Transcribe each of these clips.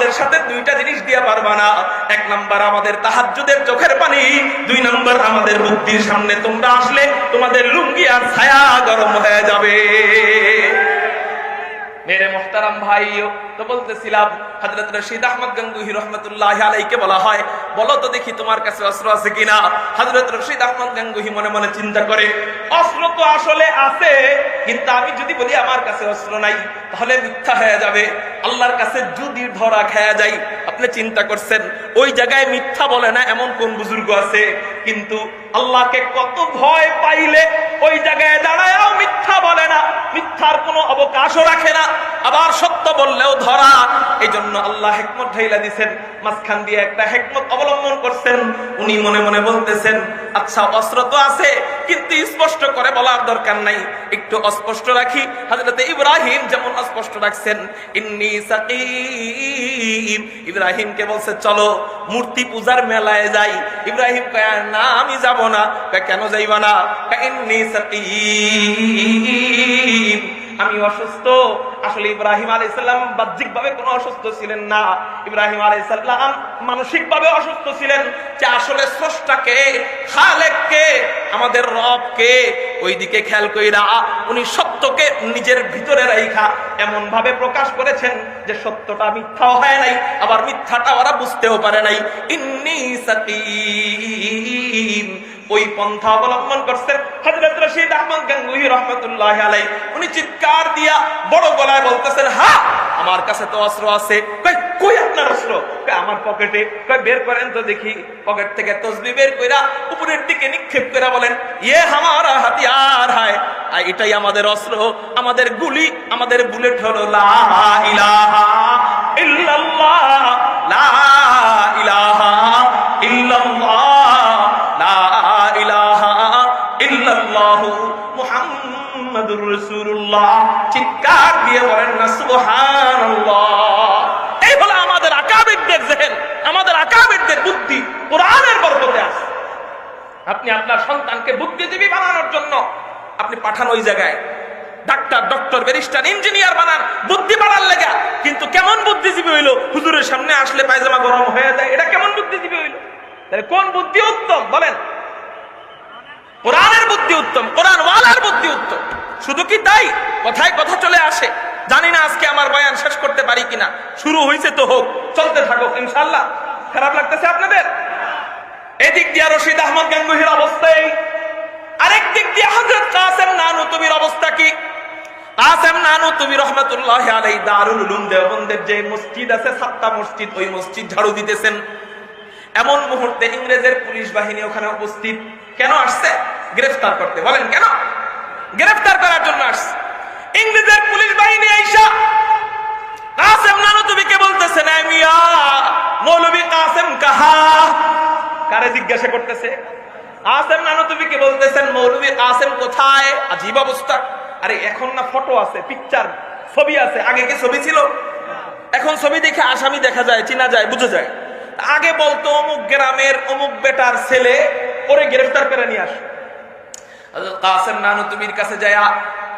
আমাদের সাথে দুইটা জিনিস দিয়ে পারবা না। এক নাম্বার আমাদের তাহাজ্জুদের চোখের পানি, দুই নাম্বার আমাদের বুদ্ধির সামনে তোমরা আসলে তোমাদের লুঙ্গি আর ছায়া গরম হয়ে যাবে। মেরে মোহতারাম ভাইও। তো বলতেছিলাম, হযরত রশিদ আহমদ গঙ্গুহি রহমতুল্লাহ আলাইকে বলা হয়, বলো তো দেখি তোমার কাছে অস্ত্র আছে কিনা? হযরত রশিদ আহমদ গঙ্গুহি মনে মনে চিন্তা করে, অস্ত্র তো আসলে আছে, কিন্তু আমি যদি বলি আমার কাছে অস্ত্র নাই, তাহলে মিথ্যা হয়ে যাবে। আল্লাহর কাছে যদি ধরা খেয়া যাই আপনি চিন্তা করছেন, ওই জায়গায় মিথ্যা বলে না, এমন কোন বুজুর্গ আছে? কিন্তু আল্লাহকে কত ভয় পাইলে ওই জায়গায় দাঁড়ায়ও মিথ্যা বলে না, মিথ্যার কোনো অবকাশও রাখে না, আবার সত্য বললেও ধরা। এই জন্য আল্লাহ হেকমত ঢাইলা দিছেন, মাঝখান দিয়ে একটা হেকমত অবলম্বন করছেন। উনি মনে মনে বলতেছেন আচ্ছা অস্ত্র তো আছে, কিন্তু স্পষ্ট করে বলার দরকার নাই। একটু অস্পষ্ট রাখি। হাজরতে ইব্রাহিম যেমন অস্পষ্ট রাখছেন, ইন্নি সাকিম। ইব্রাহিমকে বলছে, চলো মূর্তি পূজার মেলায় যাই। ইব্রাহিম কয়া না, আমি যাব না। কেন যাইবা না? আমি অসুস্থ। আসলে ইব্রাহিম আলাইসাল্লাম বাহ্যিক ভাবে কোনো অসুস্থ ছিলেন না। ইব্রাহিম আলাইসাল্লাম মানসিক ভাবে অসুস্থ ছিলেন। যে আসলে স্রষ্টাকে, খালেককে, আমাদের রবকে ওইদিকে খেয়াল কইরা উনি সত্যকে নিজের ভিতরে রাইখা এমন ভাবে প্রকাশ করেছেন যে সত্যটা মিথ্যাও হয় নাই, আবার মিথ্যাটা ওরা বুঝতেও পারে নাই। ইন্নি সাকিম ওই পন্থা অবলম্বন করছেন হযরত রশিদ আহমদ গঙ্গুহি রহমাতুল্লাহ আলাই উনি চিৎকার দিয়া বড় গলায় বলতেছেন, হা, আমার কাছে তো অস্ত্র আছে। কই আপনার অস্ত্র? আমার পকেটে? কই, বের করেন তো দেখি। পকেট থেকে তসবি বের কইরা উপরের দিকে নিক্ষেপ করে বলেন ইয়ে হামারা হাতিয়ার হায়। আর এটাই আমাদের অস্ত্র। আমাদের গুলি, আমাদের বুলেট হলো লা ইলাহা ইল্লাল্লাহ। চিৎকার দিয়ে বলেন না এই হলো আমাদের জেহেন আমাদের বুদ্ধি। কোরআনের বরকতে আছে। আপনি আপনার সন্তানকে বুদ্ধিজীবী বানানোর জন্য আপনি পাঠান ওই জায়গায়। ডাক্তার, ডক্টর, ব্যারিস্টার, ইঞ্জিনিয়ার বানান, বুদ্ধি বাড়ার লেগা। কিন্তু কেমন বুদ্ধিজীবী হইল? হুজুরের সামনে আসলে পায়জামা গরম হয়ে যায়, এটা কেমন বুদ্ধিজীবী হইল? তাহলে কোন বুদ্ধি উত্তম? বলেন। কোরআনের বুদ্ধি উত্তম কোরআন ওয়ালার বুদ্ধি উত্তম। শুধু কি তাই? কথায় কথা চলে আসে। জানি না আজকে আমার বয়ান শেষ করতে পারি কিনা। শুরু হয়েছে তো হোক, চলতে থাকুক ইনশাল্লাহ খারাপ লাগতেছে আপনাদের? এদিক দিয়ে রশিদ আহমদ গাঙ্গুহির অবস্থায় আরেক দিক দিয়ে হজরত কাসেম নানুতুবির অবস্থা কি? কাসেম নানুতুবি রহমতুল্লাহ আলাই দারুল উলুম দেওবন্দের যে মসজিদ আছে, সাতটা মসজিদ, ওই মসজিদ ঝাড়ু দিতেছেন। এমন মুহূর্তে ইংরেজের পুলিশ বাহিনী ওখানে উপস্থিত। কেন আসছে? গ্রেফতার করতে। বলেন, কেন? গ্রেফতার করার জন্য আসছে। ইংরেজের পুলিশ বাহিনী আইসা, কাসেম নানুতুবিকে বলতেছে না মিয়া মৌলভী কাসেম কাহা? কারে জিজ্ঞাসা করতেছে? কাসেম নানুতুবিকে বলতেছেন মৌলভী কাসেম কোথায়? আজীব অবস্থা। আরে, এখন না ফটো আছে পিকচার ছবি আছে। আগে কি ছবি ছিল? এখন ছবি দেখে আসামি দেখা যায়, চিনা যায়, বুঝে যায়। আগে বলতো, অমুক গ্রামের অমুক বেটার ছেলে ওরে গ্রেফতার করে নিয়ে আস। কাসেম নানুতুবির কাছে যায়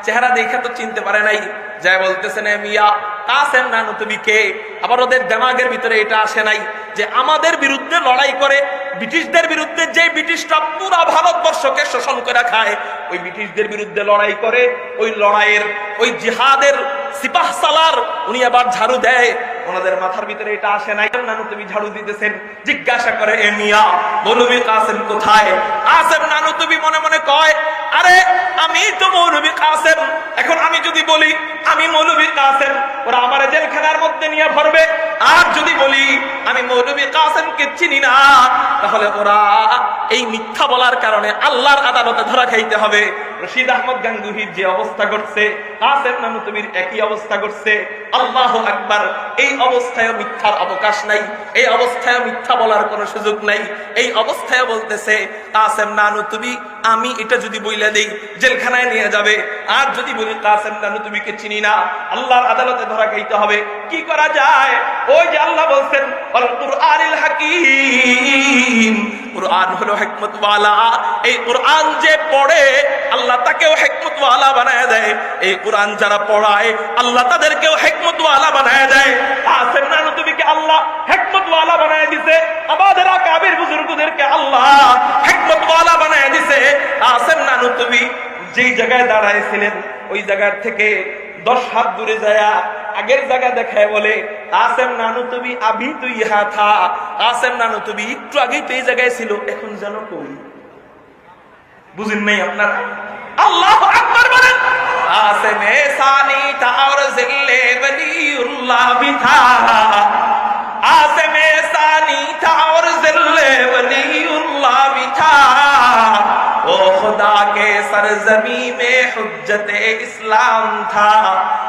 চেহারা দেখে তো চিনতে পারে নাই। যায় বলতেছেন "এ মিয়া, কাসেম নানুতুবি কে? আবার ওদের দেমাগের ভিতরে এটা আসে নাই যে আমাদের বিরুদ্ধে লড়াই করে, ব্রিটিশদের বিরুদ্ধে যে ব্রিটিশরা পুরো ভারতবর্ষকে শোষণ করে খায়, ওই ব্রিটিশদের বিরুদ্ধে লড়াই করে, ওই লড়াইয়ের, ওই জিহাদের সিপাহ সালার উনি আবার ঝাড়ু দেয়। ওনাদের মাথার ভিতরে এটা আসে নাই। নানু তুমি ঝাড়ু দিতেছেন, জিজ্ঞাসা করে, এ মিয়া মৌলবী কাসেম কোথায়? আসেম নানু তুমি মনে মনে কয়, আরে, আমি তো মৌলবী কাসেম। এখন আমি যদি বলি, আমি মৌলবী কাসেম, ওরা আমার জেলখানার মধ্যে নিয়ে ভরবে আর যদি বলি, আমি মৌলবী কাসেমকে চিনি না, তাহলে ওরা এই মিথ্যা বলার কারণে আল্লাহর আদালতে ধরা খাইতে হবে। রশিদ আহমদ গাঙ্গুহির যে অবস্থা করছে কাসেম নানুতুবির একই অবস্থা করছে আল্লাহ আকবার, এই অবস্থায় মিথ্যার অবকাশ নাই, এই অবস্থায় মিথ্যা বলার কোনো সুযোগ নাই। এই অবস্থায় বলতেছে, কাসেম নানু তুমি, আমি এটা যদি বইলে দেই, জেলখানায় নিয়ে যাবে। আর যদি বলি, কাসেম নানুতুবিকে চিনি না, আল্লাহর আদালতে ধরা খাইতে হবে। কি করা যায়? ওই যে আল্লাহ বলছেন অল কুরআনিল হাকিম এই কোরআন যে পড়ে, আল্লাহ তাকেও হেকমতওয়ালা বানায় দেয়। এই কোরআন যারা পড়ায়, আল্লাহ তাদেরকেও হেকমতওয়ালা বানায় দেয়। আসেন না নতুবিকে আল্লাহ হেকমতওয়ালা বানায় দিছে? আমাদের আকাবির বুজুর্গদেরকে আল্লাহ হেকমতওয়ালা বানায় দিছে। আসেন না নতুবি যেই জায়গায় দাঁড়াইছিলেন ওই জায়গার থেকে দশ হাত দূরে যায়া আগের জায়গা দেখায় বলে, আসেম নানু তুমি আবি তুই হা থা। আসেম নানু তুমি একটু আগেই তো এই জায়গায় ছিল, এখন যেন কই? বুঝেন নাই আপনারা? আল্লাহ আকবার বলেন, আসেমে সানি তার জিল্লে বলিউল্লাহ বিথা سرزمین میں حجت اسلام تھا۔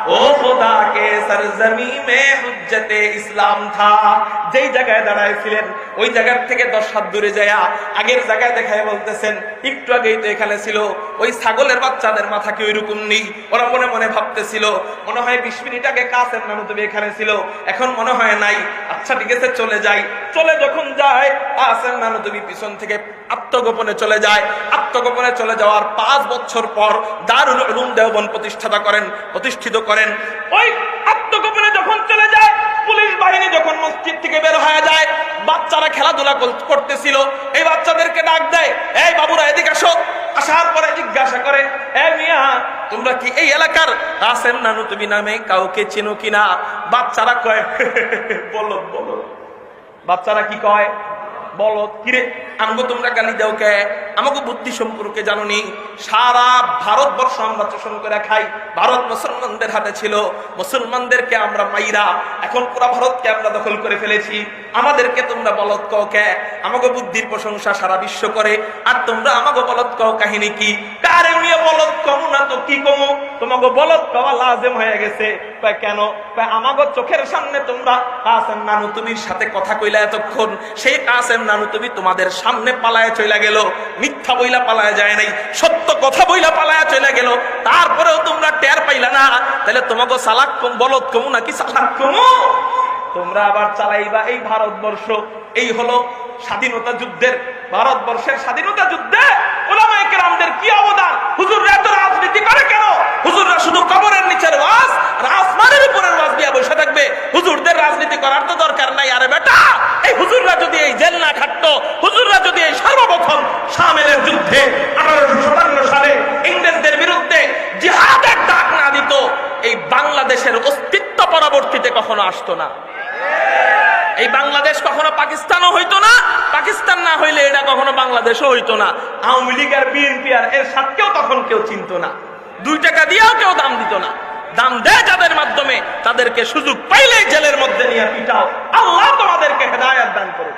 او خدا کے سرزمی میں حجت اسلام تھا۔ যেই জায়গায় দাঁড়াইছিলেন, ওই জায়গার থেকে দশ হাত দূরে যায় আগের জায়গায় দেখায় বলতেছেন, একটু আগেই তো এখানে ছিল, ওই ছাগলের বাচ্চাদের মাথা কি ওইরকম নেই? ওরা মনে মনে ভাবতেছিল, মনে হয় বিশ মিনিট আগে কাছের নানু তুমি এখানে ছিল, এখন মনে হয় নাই। আচ্ছা ঠিক আছে, চলে যাই। চলে যখন যায়, কাছের নানু তুমি পিছন থেকে আত্মগোপনে চলে যায়। আত্মগোপনে চলে যাওয়ার পাঁচ বছর পর দারুল দেওবন প্রতিষ্ঠাতা করেন, প্রতিষ্ঠিত করেন। ওই আত্মগোপনে যখন চলে যায় পুলিশ বাহিনী যখন মসজিদ থেকে বের হয়ে যায়, বাচ্চারা খেলাধুলা করতেছিল। এই বাচ্চাদেরকে ডাক দেয়, এই বাবুরা, এদিকে আসো। আসার পরে জিজ্ঞাসা করে, এ মিয়া, তোমরা কি এই এলাকার? আসেন নানু, তুমি নামে কাউকে চেনো কিনা বাচ্চারা কয় বলো বলো বাচ্চারা কি কয় বলো কিরে আমাকে তোমরা গালি দাও কে? আমাকে বুদ্ধি সম্পর্কে জানুনি। সারা ভারতবর্ষ আমরা শোষণ করে খাই। ভারত মুসলমানদের হাতে ছিল। মুসলমানদেরকে আমরা মাইরা, এখন পুরা ভারতকে আমরা দখল করে ফেলেছি। আমাদেরকে তোমরা বলত কে? আমাকে বুদ্ধির প্রশংসা সারা বিশ্ব করে। আর তোমরা আমাকে বলত কও কাহিনী কি? কারে নিয়ে বলত কমু না তো কি কমু? তোমাকে বলত কওয়া লাজেম হয়ে গেছে। কেন? আমাকে চোখের সামনে তোমরা কাসেম নানু তুমির সাথে কথা কইলা এতক্ষণ। সেই কাসেম নানু তুমি তোমাদের সামনে পালায় চলে গেল। মিথ্যা বইলা পালায় যায় নাই, সত্য কথা বইলা পালায় চলে গেল। তারপরেও তোমরা টের পাইলা না। তাহলে তোমাকে সালাক কম বলত কমু নাকি সালাক কমু? তোমরা আবার চালাইবা এই ভারতবর্ষ। এই হলো স্বাধীনতা যুদ্ধের, ভারতবর্ষের স্বাধীনতা যুদ্ধে ওলামায়ে কেরামদের কি অবদান? হুজুররা এত রাজনীতি করে কেন? হুজুররা শুধু কবরের নিচের ওয়াজ আর আসমানের উপরের ওয়াজ দিয়ে বসে থাকবে। হুজুরদের রাজনীতি করার তো দরকার নাই, আরে বেটা! এই হুজুররা যদি এই জেল না খাটতো, হুজুররা যদি এই সর্বপ্রথম শামেলের যুদ্ধে আঠারোশো সাতান্ন সালে ইংরেজদের বিরুদ্ধে জিহাদের ডাক না দিত, এই বাংলাদেশের অস্তিত্ব পরবর্তীতে কখনো আসতো না। এই বাংলাদেশ কখনো পাকিস্তানও হইতো না, পাকিস্তান না হইলে এটা কখনো বাংলাদেশও হইতো না। আওয়ামী লীগ আর বিএনপি আর এর সাথেও তখন কেউ চিনত না। দুই টাকা দিয়েও কেউ দাম দিত না। দাম দেয় যাদের মাধ্যমে তাদেরকে সুযোগ পাইলেই জেলের মধ্যে নিয়ে পিটাও। আল্লাহ তোমাদেরকে হেদায়াত দান করুক।